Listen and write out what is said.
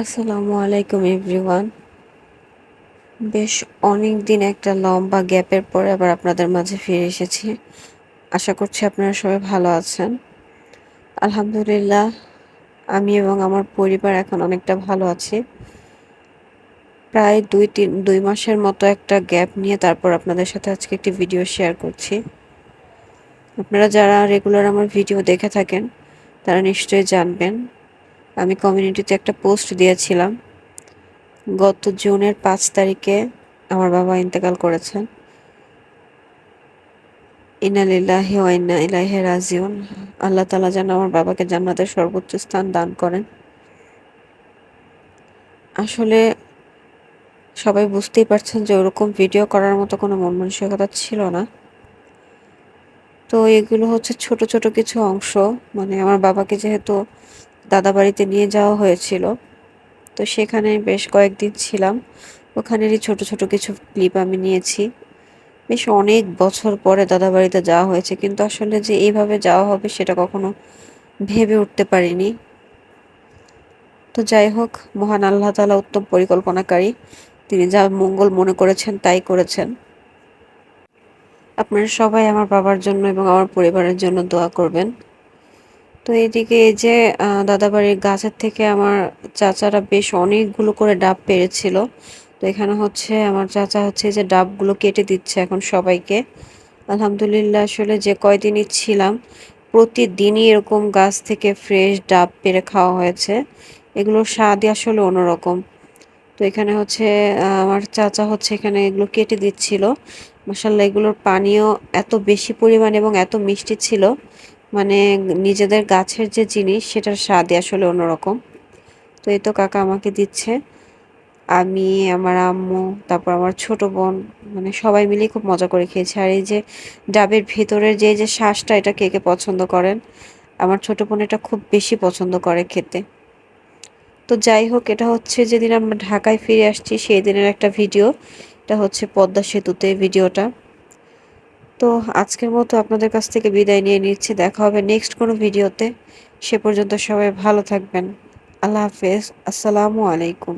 আসসালামু আলাইকুম, এভরিওয়ান। বেশ অনেক দিন একটা লম্বা গ্যাপের পরে আবার আপনাদের মাঝে ফিরে এসেছি। আশা করছি আপনারা সবাই ভালো আছেন। আলহামদুলিল্লাহ, আমি এবং আমার পরিবার এখন অনেকটা ভালো আছি। প্রায় দুই তিন, দুই মাসের মতো একটা গ্যাপ নিয়ে তারপর আপনাদের সাথে আজকে একটি ভিডিও শেয়ার করছি। আপনারা যারা রেগুলার আমার ভিডিও দেখে থাকেন, তারা নিশ্চয়ই জানবেন আমি কমিউনিটিতে একটা পোস্ট দিয়েছিলাম। গত জুনের পাঁচ তারিখে আমার বাবা ইন্তেকাল করেছেন ইনালিল্লাহি ওয়াইনা ইলাইহে রাজিউন। আল্লাহ তালা যেন আমার বাবাকে জান্নাতের সর্বোচ্চ স্থান দান করেন। আসলে সবাই বুঝতেই পারছেন যে ওরকম ভিডিও করার মতো কোনো মন মানসিকতা ছিল না। তো এগুলো হচ্ছে ছোট ছোট কিছু অংশ। মানে আমার বাবাকে যেহেতু দাদা বাড়িতে নিয়ে যাওয়া হয়েছিল। তো সেখানে বেশ কয়েকদিন ছিলাম। ওখানেরই ছোট ছোট কিছু ক্লিপ আমি নিয়েছি। বেশ অনেক বছর পরে দাদা বাড়িতে যাওয়া হয়েছে। কিন্তু আসলে যে এইভাবে যাওয়া হবে সেটা কখনো ভেবে উঠতে পারিনি। তো যাই হোক, মহান আল্লাহ তালা উত্তম পরিকল্পনাকারী। তিনি যা মঙ্গল মনে করেছেন, তাই করেছেন। আপনারা সবাই আমার বাবার জন্য এবং আমার পরিবারের জন্য দোয়া করবেন। তো এদিকে এই যে দাদাবাড়ির গাছের থেকে আমার চাচারা বেশ অনেকগুলো করে ডাব পেরেছিল। তো এখানে হচ্ছে আমার চাচা হচ্ছে যে ডাবগুলো কেটে দিচ্ছে এখন সবাইকে। আলহামদুলিল্লাহ আসলে যে কয়দিনই ছিলাম, প্রতিদিনই এরকম গাছ থেকে ফ্রেশ ডাব পেরে খাওয়া হয়েছে। এগুলোর স্বাদই আসলে অন্যরকম। তো এখানে হচ্ছে আমার চাচা হচ্ছে এখানে এগুলো কেটে দিচ্ছিল। মশাল্লা এগুলোর পানিও এত বেশি পরিমাণ এবং এত মিষ্টি ছিল মানে নিজেদের গাছের যে জিনিস, সেটার স্বাদই আসলে অন্যরকম। তো এই তো কাকা আমাকে দিচ্ছে। আমি, আমার আম্মু, তারপর আমার ছোট বোন মানে সবাই মিলে খুব মজা করে খেয়েছি। আর এই যে ডাবের ভেতরের যে যে শ্বাসটা এটা কে কে পছন্দ করেন? আমার ছোট বোন এটা খুব বেশি পছন্দ করে খেতে। তো যাই হোক, এটা হচ্ছে যেদিন আমরা ঢাকায় ফিরে আসছি, সেই দিনের একটা ভিডিও। এটা হচ্ছে পদ্মা সেতুতে ভিডিওটা। তো আজকের মতো আপনাদের কাছ থেকে বিদায় নিয়ে নিচ্ছি। দেখা হবে নেক্সট কোনো ভিডিওতে। সে পর্যন্ত সবাই ভালো থাকবেন। আল্লাহ হাফেজ। আসসালামু আলাইকুম।